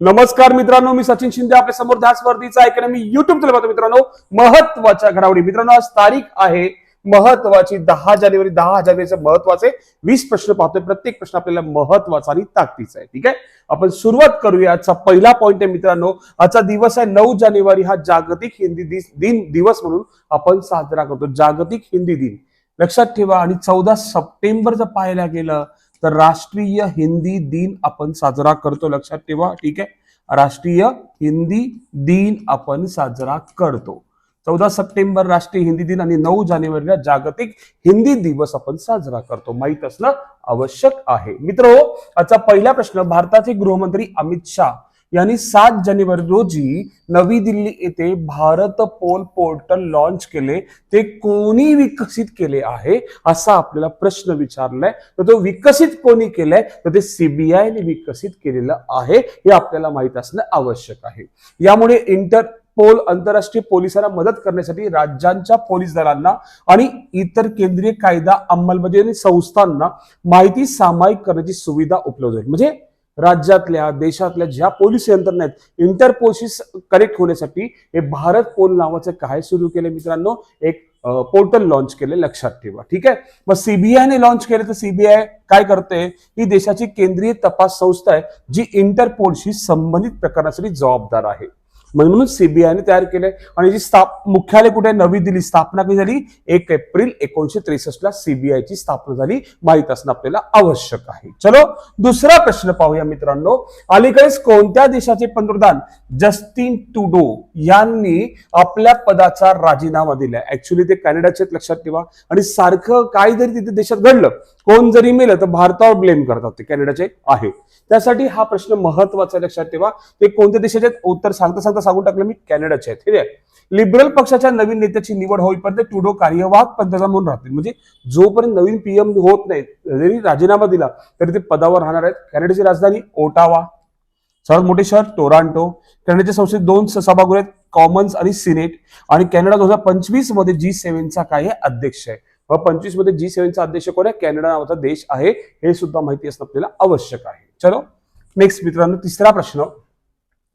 नमस्कार मित्रांनो मी सचिन शिंदे आपल्यासमोर ध्यास वर्दीचा अकॅडमी युट्यूब चला मित्रांनो महत्त्वाच्या घडामोडी. मित्रांनो आज तारीख आहे महत्वाची दहा जानेवारी. दहा जानेवारीचे महत्त्वाचे वीस प्रश्न पाहतोय. प्रत्येक प्रश्न आपल्याला महत्त्वाचा आणि ताकदीचा आहे. ठीक आहे? आपण सुरुवात करूया. आजचा पहिला पॉईंट आहे मित्रांनो आजचा दिवस आहे नऊ जानेवारी. हा जागतिक हिंदी दिन दिवस म्हणून आपण साजरा करतो. जागतिक हिंदी दिन. लक्षात ठेवा. आणि चौदा सप्टेंबर जर पाहायला गेलं तर राष्ट्रीय हिंदी दिन आपण साजरा करतो. लक्षात ठेवा ठीक आहे? राष्ट्रीय हिंदी दिन आपण साजरा करतो. चौदा सप्टेंबर राष्ट्रीय हिंदी दिन आणि नऊ जानेवारीला जागतिक हिंदी दिवस आपण साजरा करतो. माहीत असणं आवश्यक आहे. मित्र आजचा पहिला प्रश्न भारताचे गृहमंत्री अमित शाह यांनी सात जानेवारी रोजी नवी दिल्ली येथे भारत पोल पोर्टल लॉन्च केले. ते कोणी विकसित केले आहे असा आपल्याला प्रश्न विचारलाय. तर तो विकसित कोणी केलाय? तर ते सीबीआयने विकसित केलेलं आहे हे आपल्याला माहीत असणं आवश्यक आहे. यामुळे इंटर पोल आंतरराष्ट्रीय पोलिसांना मदत करण्यासाठी राज्यांच्या पोलीस दलांना आणि इतर केंद्रीय कायदा अंमलबजावणी संस्थांना माहिती सामायिक करण्याची सुविधा उपलब्ध होईल. म्हणजे राज्यातल्या देशातल्या ज्या पोलीस यंत्रणा आहेत इंटरपोलशी कनेक्ट होण्यासाठी हे भारत पोल नावाचं काय सुरू केलं मित्रांनो? एक पोर्टल लॉन्च केले लक्षात ठेवा. ठीक आहे? मग सीबीआयने लॉन्च केले तर सीबीआय काय करते ही देशाची केंद्रीय तपास संस्था आहे जी इंटरपोलशी संबंधित प्रकरणासाठी जबाबदार आहे. म्हणून सीबीआयने तयार केलंय. आणि जी स्थाप मुख्यालय कुठे नवी दिल्ली. स्थापना कधी झाली? एक एप्रिल एकोणीशे त्रेसष्ट ला सीबीआयची स्थापना झाली. माहीत असणं आपल्याला आवश्यक आहे. चलो दुसरा प्रश्न पाहूया मित्रांनो. अलीकडेच कोणत्या देशाचे पंतप्रधान जस्टिन टुडो यांनी आपल्या पदाचा राजीनामा दिला ऍक्च्युली ते कॅनडाचे लक्षात ठेवा. आणि सारखं काय जरी तिथे देशात घडलं. कोण जरी मेलं तर भारतावर ब्लेम करतात ते कॅनडाचे आहे. त्यासाठी हा प्रश्न महत्त्वाचा आहे, लक्षात ठेवा. ते कोणत्या देशाचे उत्तर सांगता सांगता सांगून टाकलं मी कॅनडाचे आहेत. ठीक आहे? लिबरल पक्षाच्या नवीन नेत्याची निवड होईपर्यंत टुडो कार्यवाहक पंतप्रधान म्हणून राहतील. म्हणजे जोपर्यंत नवीन पीएम होत नाही जरी राजीनामा दिला तरी ते पदावर राहणार आहेत. कॅनडाची राजधानी ओटावा. सर्वात मोठे शहर टोरांटो. कॅनडाच्या संसदेत दोन स- सभागृह आहेत कॉमन्स आणि सिनेट. आणि कॅनडा दोन हजार पंचवीसमध्ये जी सेव्हनचा काय आहे अध्यक्ष आहे. व पंचवीसमध्ये जी सेव्हनचा अध्यक्ष कोण आहे? कॅनडा नावाचा देश आहे. हे सुद्धा माहिती असणं आपल्याला आवश्यक आहे. चलो नेक्स्ट मित्रांनो तिसरा प्रश्न.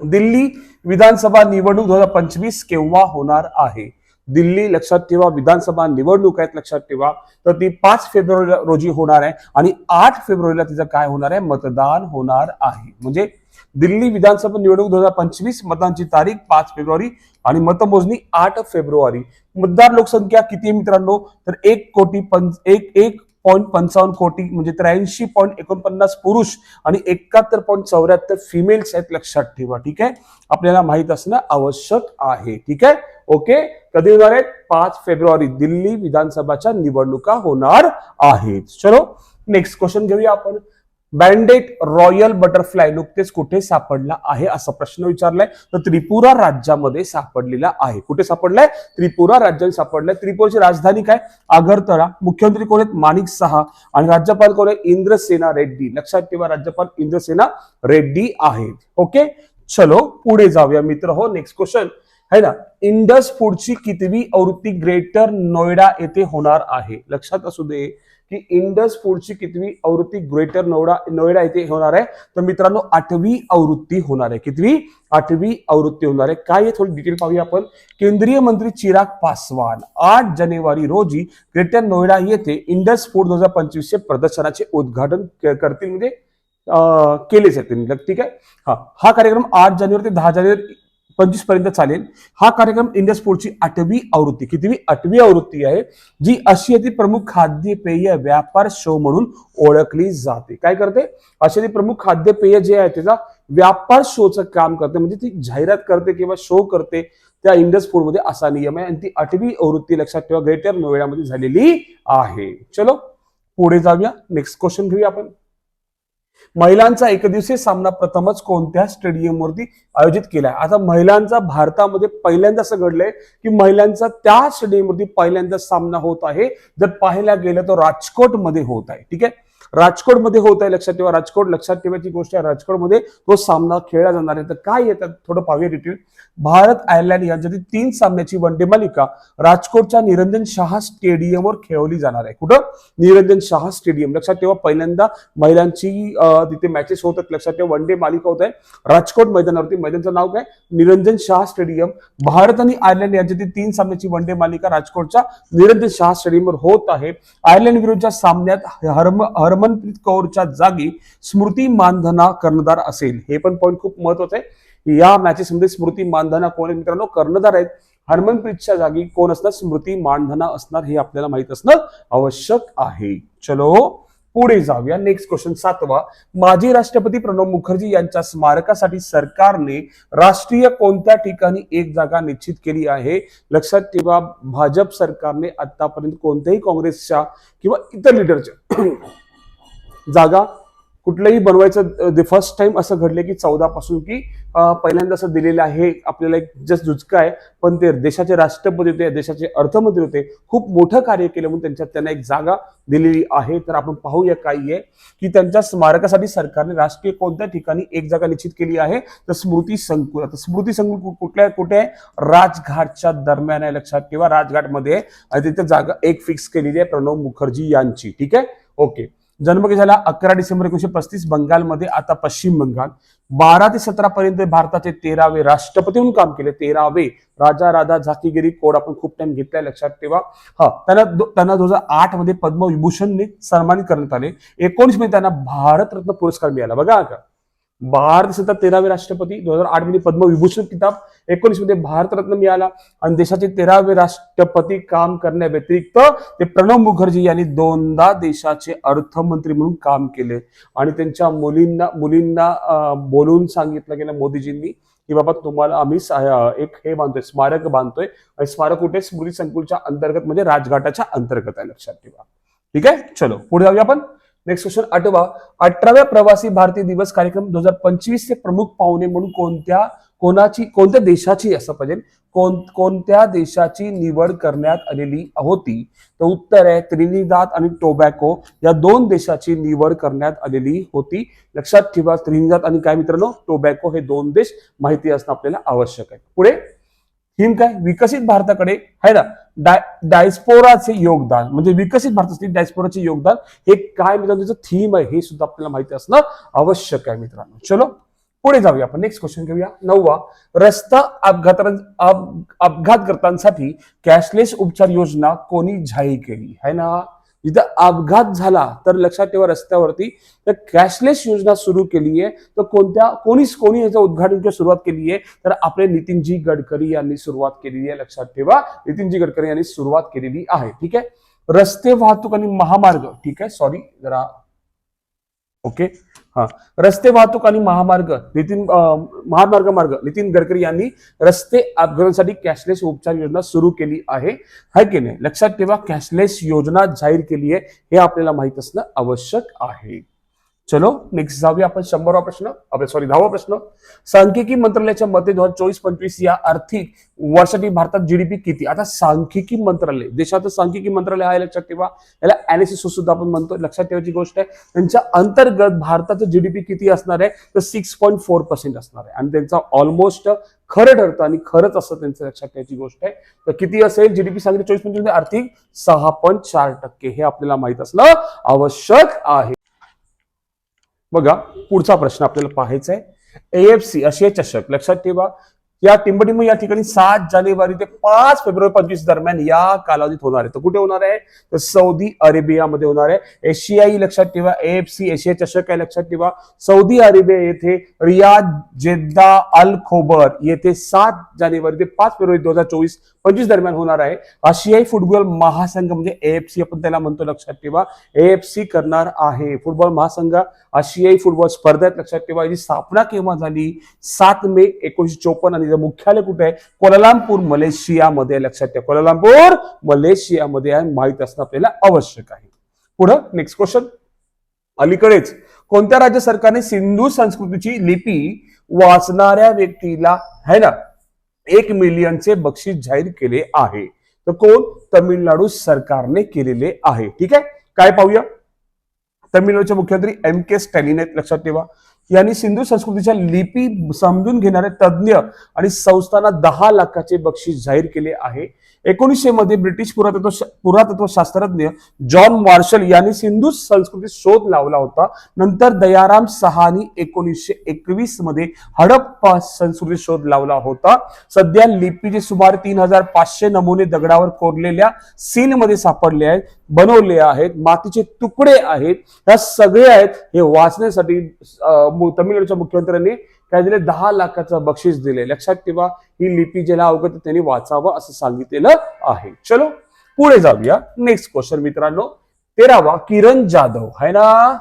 दिल्ली विधानसभा निवडणूक दोन हजार पंचवीस केव्हा होणार आहे? दिल्ली लक्षात ठेवा विधानसभा निवडणूक आहेत लक्षात ठेवा. तर ती पाच फेब्रुवारी रोजी होणार आहे आणि आठ फेब्रुवारीला तिचं काय होणार आहे? मतदान होणार आहे. म्हणजे दिल्ली विधानसभा निवडणूक दोन हजार पंचवीस मतदानची तारीख पाच फेब्रुवारी आणि मतमोजणी आठ फेब्रुवारी. मतदार लोकसंख्या किती आहे मित्रांनो? तर एक कोटी पंच एक एक पॉईंट पंचावन्न कोटी म्हणजे त्र्याऐंशी पॉईंट एकोणपन्नास पुरुष आणि एकाहत्तर पॉईंट चौऱ्याहत्तर फिमेल्स आहेत लक्षात ठेवा ठीक आहे? आपल्याला माहीत असणं आवश्यक आहे ठीक आहे? ओके कधी होणार आहेत पाच फेब्रुवारी दिल्ली विधानसभाच्या निवडणुका होणार आहेत. चलो नेक्स्ट क्वेश्चन घेऊया आपण. बँडेट रॉयल बटरफ्लाय नुकतेच कुठे सापडला आहे असा प्रश्न विचारलाय. तर त्रिपुरा राज्यामध्ये सापडलेला आहे. कुठे सापडलाय? त्रिपुरा राज्यात सापडलाय. त्रिपुराची राजधानी काय? आगरतळा. मुख्यमंत्री कोण आहेत? माणिक सहा. आणि राज्यपाल कोण आहे इंद्रसेना रेड्डी. लक्षात ठेवा राज्यपाल इंद्रसेना रेड्डी आहे ओके? चलो पुढे जाऊया मित्र. हो नेक्स्ट क्वेश्चन है ना? इंडस फूडची कितवी आवृत्ती ग्रेटर नोएडा येथे होणार आहे? लक्षात असू दे. की इंडस फूडची कितवी आवृत्ती ग्रेटर नोएडा नोएडा येथे होणार आहे. तर मित्रांनो आठवी आवृत्ती होणार आहे. कितवी? आठवी आवृत्ती होणार आहे. काय आहे थोडी डिटेल पाहूया आपण. केंद्रीय मंत्री चिराग पासवान आठ जानेवारी रोजी ग्रेटर नोएडा येथे इंडस फूड दोन हजार पंचवीसचे प्रदर्शनाचे उद्घाटन करतील. म्हणजे केले जातील. ठीक आहे? हा. हा कार्यक्रम आठ जानेवारी ते दहा जानेवारी पंचवीसपर्यंत चालेल. हा कार्यक्रम इंडस फूडची आठवी आवृत्ती कितवी? आठवी आवृत्ती आहे जी आशियातील प्रमुख खाद्यपेय व्यापार शो म्हणून ओळखली जाते. काय करते? आशियातील प्रमुख खाद्यपेय जे आहे त्याचा व्यापार शोचं काम करते. म्हणजे ती जाहिरात करते किंवा शो करते त्या इंडस फूडमध्ये असा नियम आहे. आणि ती आठवी आवृत्ती लक्षात ठेवा ग्रेटर नोएडामध्ये झालेली आहे. चलो पुढे जाऊया. नेक्स्ट क्वेश्चन घेऊया आपण. महिलांचा एकदिवसीय सामना प्रथमच कोणत्या स्टेडियमवरती आयोजित केलाय? आता महिलांचा भारतामध्ये पहिल्यांदा असं घडलंय की महिलांचा त्या स्टेडियमवरती पहिल्यांदा सामना होत आहे. जर पाहायला गेलं तर राजकोटमध्ये होत आहे. ठीक आहे? राजकोटमध्ये होत आहे लक्षात ठेवा. राजकोट लक्षात ठेवायची गोष्ट आहे राजकोटमध्ये तो सामना खेळला जाणार आहे. तर काय येतात थोडं पाहूया डिटेल भारत आयर्लंड यांच्यातील तीन सामन्याची वन डे मालिका राजकोटच्या निरंजन शहा स्टेडियमवर खेळवली जाणार आहे. कुठं? निरंजन शहा स्टेडियम लक्षात ठेवा पहिल्यांदा महिलांची तिथे मॅचेस होतात लक्षात ठेवा वन डे मालिका होत आहे. राजकोट मैदानावरती मैदानचं नाव काय? निरंजन शहा स्टेडियम भारत आणि आयर्लंड यांच्यातील तीन सामन्याची वन डे मालिका राजकोटच्या निरंजन शहा स्टेडियमवर होत आहे आयर्लंड विरुद्धच्या सामन्यात हरम हरम हरमनप्रीत कौरच्या जागी स्मृती मानधना कर्णधार असेल. हे पण पॉईंट खूप महत्वाचं आहे. या मॅचेसमध्ये स्मृती मानधना कोण आहे? मित्रांनो कर्णधार आहेत. हरमनप्रीतच्या जागी कोण असणार? स्मृती मानधना असणार हे आपल्याला माहीत असणं आवश्यक आहे. चलो पुढे जाऊया. नेक्स्ट क्वेश्चन सातवा. माजी राष्ट्रपती प्रणव मुखर्जी यांच्या स्मारकासाठी सरकारने राष्ट्रीय कोणत्या ठिकाणी एक जागा निश्चित केली आहे? लक्षात ठेवा भाजप सरकारने आतापर्यंत कोणत्याही काँग्रेसच्या किंवा इतर लिडरच्या जागा कुठलंही बनवायचं फर्स्ट टाइम असं घडले की चौदा पासून की पहिल्यांदा असं दिलेलं आहे आपल्याला एक जस्ट झुचका आहे पण ते देशाचे राष्ट्रपती होते देशाचे अर्थमंत्री होते खूप मोठं कार्य केलं म्हणून त्यांच्यात त्यांना एक जागा दिलेली आहे. तर आपण पाहूया काय आहे की त्यांच्या स्मारकासाठी सरकारने राष्ट्रीय कोणत्या ठिकाणी एक जागा निश्चित केली आहे? तर स्मृती संकुल. आता स्मृती संकुल कुठल्या कुठे आहे? राजघाटच्या दरम्यान आहे लक्षात ठेवा. राजघाटमध्ये आणि तिथे जागा एक फिक्स केलेली आहे प्रणव मुखर्जी यांची. ठीक आहे? ओके जन्म झाला अकरा डिसेंबर एकोणीशे पस्तीस बंगालमध्ये आता पश्चिम बंगाल. बारा ते सतरा पर्यंत भारताचे तेरावे राष्ट्रपती म्हणून काम केले. तेरावे राजा राधा झाकीगिरी कोड आपण खूप टाइम घेतलाय लक्षात ठेवा. हा त्यांना त्यांना दोन हजार आठमध्ये पद्मविभूषणने सन्मानित करण्यात आले. एकोणीसमध्ये त्यांना भारतरत्न पुरस्कार मिळाला. बघा का भारत ते तेरावे राष्ट्रपती दोन हजार आठमध्ये पद्मविभूषण किताब एकोणीसमध्ये भारतरत्न मिळाला आणि देशाचे तेरावे राष्ट्रपती काम करण्या व्यतिरिक्त ते प्रणव मुखर्जी यांनी दोनदा देशाचे अर्थमंत्री म्हणून काम केले. आणि त्यांच्या मुलींना मुलींना बोलून सांगितलं गेलं मोदीजींनी की बाबा तुम्हाला आम्ही एक हे बांधतोय स्मारक बांधतोय. आणि स्मारक कुठे? स्मृती संकुलच्या अंतर्गत म्हणजे राजघाटाच्या अंतर्गत आहे लक्षात ठेवा. ठीक आहे? चलो पुढे जाऊया आपण. नेक्स्ट क्वेश्चन आठवा. अठराव्या प्रवासी भारतीय दिवस कार्यक्रम दोन हजार पंचवीस चे प्रमुख पाहुणे म्हणून कोणत्या कोणाची कोणत्या देशाची असं पाहिजे? कोण कोणत्या देशाची निवड करण्यात आलेली होती? तर उत्तर आहे त्रिनिदाद आणि टोबॅको या दोन देशाची निवड करण्यात आलेली होती. लक्षात ठेवा त्रिनिदाद आणि काय मित्रांनो? टोबॅको हे दोन देश. माहिती असणं आपल्याला आवश्यक आहे. पुढे हिम काय? विकसित भारताकडे आहे ना? डाय डायस्पोराचे योगदान म्हणजे विकसित भारतातील डायस्पोराचे योगदान हे काय मित्रांनो त्याचं थीम आहे हे सुद्धा आपल्याला माहिती असणं आवश्यक आहे मित्रांनो. चलो पुढे जाऊया आपण. नेक्स्ट क्वेश्चन घेऊया. नववा रस्ता अपघात अपघातकर्त्यांसाठी कॅशलेस उपचार योजना कोणी जाहीर केली? है ना? जिथं अपघात झाला तर लक्षात ठेवा रस्त्यावरती. तर कॅशलेस योजना सुरू केली आहे तर कोणत्या कोणीच कोणी याचं उद्घाटन किंवा सुरुवात केली आहे तर आपले नितीनजी गडकरी यांनी सुरुवात केलेली आहे. लक्षात ठेवा नितीनजी गडकरी यांनी सुरुवात केलेली आहे. ठीक आहे? रस्ते वाहतूक आणि महामार्ग. ठीक आहे? सॉरी जरा. ओके हा. रस्ते वाहतूक आणि महामार्ग नितीन महामार्ग मार्ग नितीन गडकरी यांनी रस्ते अपघातांसाठी कॅशलेस उपचार योजना सुरू केली आहे. हाय की नाही? लक्षात ठेवा कॅशलेस योजना जाहीर केली आहे. हे आपल्याला माहीत असणं आवश्यक आहे. चलो नेक्स्ट जाऊया आपण. शंभरवा प्रश्न. आपल्या सॉरी दहावा प्रश्न. सांख्यिकी मंत्रालयाच्या मते दोन हजार चोवीस पंचवीस या आर्थिक वर्षासाठी भारतात जीडीपी किती? आता सांख्यिकी मंत्रालय. देशात सांख्यिकी मंत्रालय आहे लक्षात ठेवा. याला अनालिसिस सुद्धा आपण म्हणतो. लक्षात ठेवायची गोष्ट आहे त्यांच्या अंतर्गत भारताचं जीडीपी किती असणार आहे? तर सिक्स पॉईंट फोर पर्सेंट असणार आहे. आणि त्यांचा ऑलमोस्ट खरं ठरतं आणि खरंच असं त्यांचं लक्षात ठेवायची गोष्ट आहे तर किती असेल? जीडीपी सांगितलं चोवीस पंचवीस आर्थिक सहा पॉईंट चार टक्के हे आपल्याला माहीत असणं आवश्यक आहे. बघा पुढचा प्रश्न आपल्याला पाहायचा आहे एएफसी आशिया चषक. लक्षात ठेवा या टिंबटिंब या ठिकाणी सात जानेवारी ते पाच फेब्रुवारी पंचवीस दरम्यान या कालावधीत होणार आहे. तर कुठे होणार आहे? तर सौदी अरेबियामध्ये होणार आहे. एशियाई लक्षात ठेवा एएफसी एशिया चषक आहे लक्षात ठेवा. सौदी अरेबिया येथे रियाद जेद्दा अल खोबर येथे सात जानेवारी ते पाच फेब्रुवारी दोन हजार चोवीस पंचवीस दरम्यान होणार आहे. आशियाई फुटबॉल महासंघ म्हणजे एएफसी आपण त्याला म्हणतो लक्षात ठेवा. एएफसी करणार आहे. फुटबॉल महासंघ आशियाई फुटबॉल स्पर्धेत लक्षात ठेवा. याची स्थापना केव्हा झाली? सात मे एकोणीशे चोपन्न आणि मुख्यालय कुठे आहे? कोलालामपूर मलेशियामध्ये. लक्षात ठेवा. कोलालामपूर मलेशियामध्ये आहे. माहीत असणं आपल्याला आवश्यक आहे. पुढं नेक्स्ट क्वेश्चन अलीकडेच कोणत्या राज्य सरकारने सिंधू संस्कृतीची लिपी वाचणाऱ्या व्यक्तीला है ना? एक मिलियनचे बक्षीस जाहीर केले आहे. तर कोण? तमिळनाडू सरकारने केलेले आहे. ठीक आहे? काय पाहूया? तमिळनाडूचे मुख्यमंत्री एम के स्टॅलिन आहेत लक्षात ठेवा. यांनी सिंधू संस्कृतीच्या लिपी समजून घेणारे तज्ज्ञ आणि संस्थांना दहा लाखाचे बक्षीस जाहीर केले आहे. एकोणीसशे मध्ये ब्रिटिश पुरातत्व पुरातत्व शास्त्रज्ञ जॉन मार्शल यांनी सिंधू संस्कृतीत शोध लावला होता. नंतर दयाराम सहानी एकोणीसशे एकवीसमध्ये हडप्पा संस्कृतीत शोध लावला होता. सध्या लिपीचे सुमारे तीन हजार पाचशे नमुने दगडावर कोरलेल्या सीलमध्ये सापडले आहेत बनवले आहेत मातीचे तुकडे आहेत. ह्या सगळे आहेत हे वाचण्यासाठी तमिळनाडूच्या मुख्यमंत्र्यांनी काय दिले दहा लाखाचं बक्षीस दिले. लक्षात ठेवा ही लिपी ज्याला अवगत त्यांनी वाचावं असं सांगितलेलं आहे. चलो पुढे जाऊया. नेक्स्ट क्वेश्चन मित्रांनो. तेरावा किरण जाधव. है ना?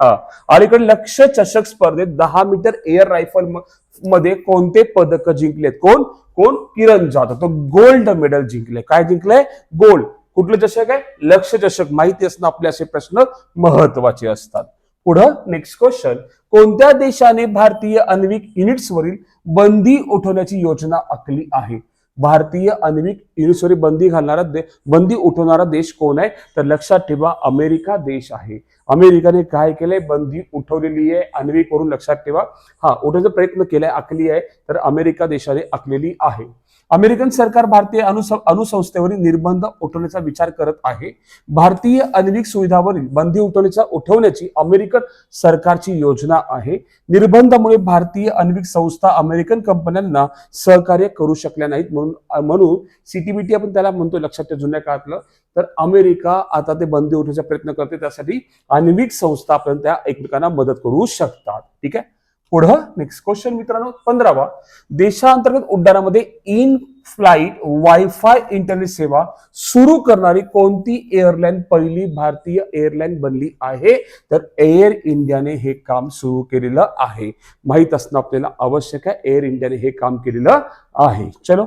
हा. अलीकडे लक्ष चषक स्पर्धेत दहा मीटर एअर रायफलमध्ये कोणते पदक जिंकलेत? कोण? कोण? किरण जाधव. तो गोल्ड मेडल जिंकले. काय जिंकलंय गोल्ड कुठलं चषक आहे? लक्ष चषक. माहिती असणं आपले असे प्रश्न महत्त्वाचे असतात. पुढं नेक्स्ट क्वेश्चन कोणत्या देशाने भारतीय आण्विक युनिट्सवरील बंदी उठवण्याची योजना आखली आहे? भारतीय आण्विक युनिट्सवरील बंदी घालणारा दे, बंदी उठवणारा देश कोण आहे? तर लक्षात ठेवा अमेरिका देश आहे. अमेरिकाने काय केलंय? बंदी उठवलेली आहे आण्विक वरून लक्षात ठेवा. हा उठवण्याचा प्रयत्न केलाय आखली आहे तर अमेरिका देशाने आखलेली आहे. अमेरिकन सरकार भारतीय अणुसंस्थेवरील निर्बंध उठवण्याचा विचार करत आहे. भारतीय आण्विक सुविधावरील बंदी उठवण्याचा उठवण्याची अमेरिकन सरकारची योजना आहे. निर्बंधामुळे भारतीय आण्विक संस्था अमेरिकन कंपन्यांना सहकार्य करू शकल्या नाहीत म्हणून म्हणून सीटीबीटी आपण त्याला म्हणतो लक्षात ठेवा जुन्या काळातलं. तर अमेरिका आता ते बंदी उठवण्याचा प्रयत्न करते त्यासाठी आण्विक संस्था आपण त्या एकमेकांना मदत करू शकतात. ठीक आहे? पुढं नेक्स्ट क्वेश्चन मित्रांनो पंधरावा. देशांतर्गत उड्डाणामध्ये इन फ्लाईट वायफाय इंटरनेट सेवा सुरू करणारी कोणती एअरलाईन पहिली भारतीय एअरलाईन बनली आहे? तर एअर इंडियाने हे काम सुरू केलेलं आहे. माहीत असणं आपल्याला आवश्यक आहे एअर इंडियाने हे काम केलेलं आहे. चलो.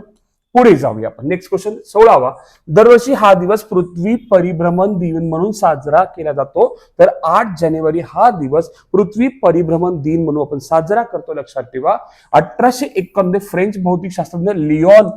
पुढे जाऊया आपण. नेक्स्ट क्वेश्चन सोळावा. दरवर्षी हा दिवस पृथ्वी परिभ्रमण दिन म्हणून साजरा केला जातो. तर आठ जानेवारी हा दिवस पृथ्वी परिभ्रमण दिन म्हणून आपण साजरा करतो. लक्षात ठेवा. अठराशे एकोणमध्ये फ्रेंच भौतिक शास्त्रज्ञ लिओन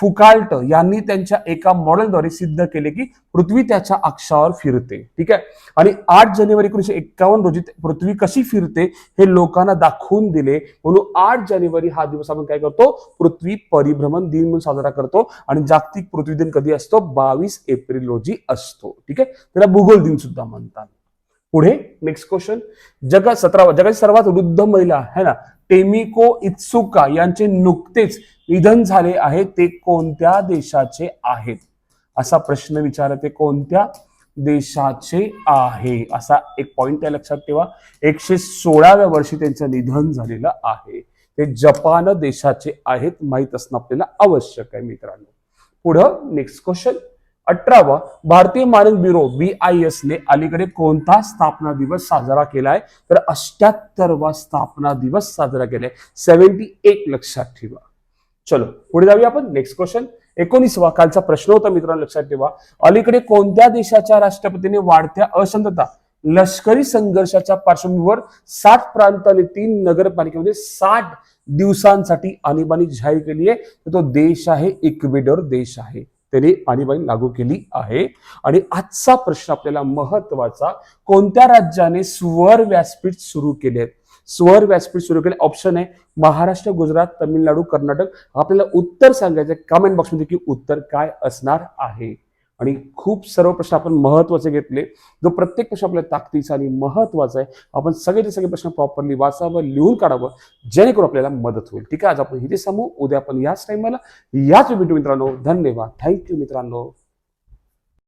फुकाल्ट यांनी त्यांच्या एका मॉडेलद्वारे सिद्ध केले की पृथ्वी त्याच्या अक्षावर फिरते. ठीक आहे? आणि आठ जानेवारी एकोणीशे एक्कावन्न रोजी पृथ्वी कशी फिरते हे लोकांना दाखवून दिले. म्हणून आठ जानेवारी हा दिवस आपण काय करतो? पृथ्वी परिभ्रमण दिन म्हणून साजरा करतो. आणि जागतिक पृथ्वी दिन कधी असतो? बावीस एप्रिल रोजी असतो. ठीक आहे? त्याला भूगोल दिन सुद्धा म्हणतात. पुढे नेक्स्ट क्वेश्चन जगात सतरावा जगाची सर्वात वृद्ध महिला आहे ना? टेमिको इत्सुका यांचे नुकतेच निधन झाले आहे. ते कोणत्या देशाचे आहेत? असा प्रश्न विचार ते कोणत्या देशाचे आहे? असा एक पॉइंट त्या लक्षात ठेवा. एकशे सोळाव्या वर्षी त्यांचं निधन झालेलं आहे. ते जपान देशाचे आहेत माहीत असणं आपल्याला आवश्यक आहे मित्रांनो. पुढं नेक्स्ट क्वेश्चन अठरावा भारतीय मानक ब्युरो बी आय एस ने अलीकडे कोणता स्थापना दिवस साजरा केलाय? तर अष्ट्याहत्तरवा स्थापना दिवस साजरा केलाय. सेव्हन्टी एट लक्षात ठेवा. चलो पुढे जाऊया आपण. नेक्स्ट क्वेश्चन एकोणीसवा कालचा प्रश्न होता मित्रांनो लक्षात ठेवा. अलीकडे कोणत्या देशाच्या राष्ट्रपतीने वाढत्या अशांतता लष्करी संघर्षाच्या पार्श्वभूमीवर सात प्रांत आणि तीन नगरपालिकेमध्ये साठ दिवसांसाठी आणीबाणी जाहीर केली आहे? तर तो देश आहे इक्वेडोर देश आहे. त्यांनी आणीबाणी लागू केली आहे. आणि आजचा प्रश्न आपल्याला महत्त्वाचा कोणत्या राज्याने स्वर व्यासपीठ सुरू केले? स्वर व्यासपीठ सुरू केले ऑप्शन आहे महाराष्ट्र गुजरात तामिळनाडू कर्नाटक. आपल्याला उत्तर सांगायचं कमेंट बॉक्समध्ये की उत्तर काय असणार आहे? आणि खूप सर्व प्रश्न आपण महत्त्वाचे घेतले. जो प्रत्येक प्रश्न आपल्या ताकदीचा आणि महत्त्वाचा आहे आपण सगळेचे सगळे प्रश्न प्रॉपरली वाचावं लिहून काढावं जेणेकरून आपल्याला मदत होईल. ठीक आहे? आज आपण इथे सांगू उद्या आपण याच टाईमाला याच भेटू मित्रांनो. धन्यवाद. थँक्यू मित्रांनो.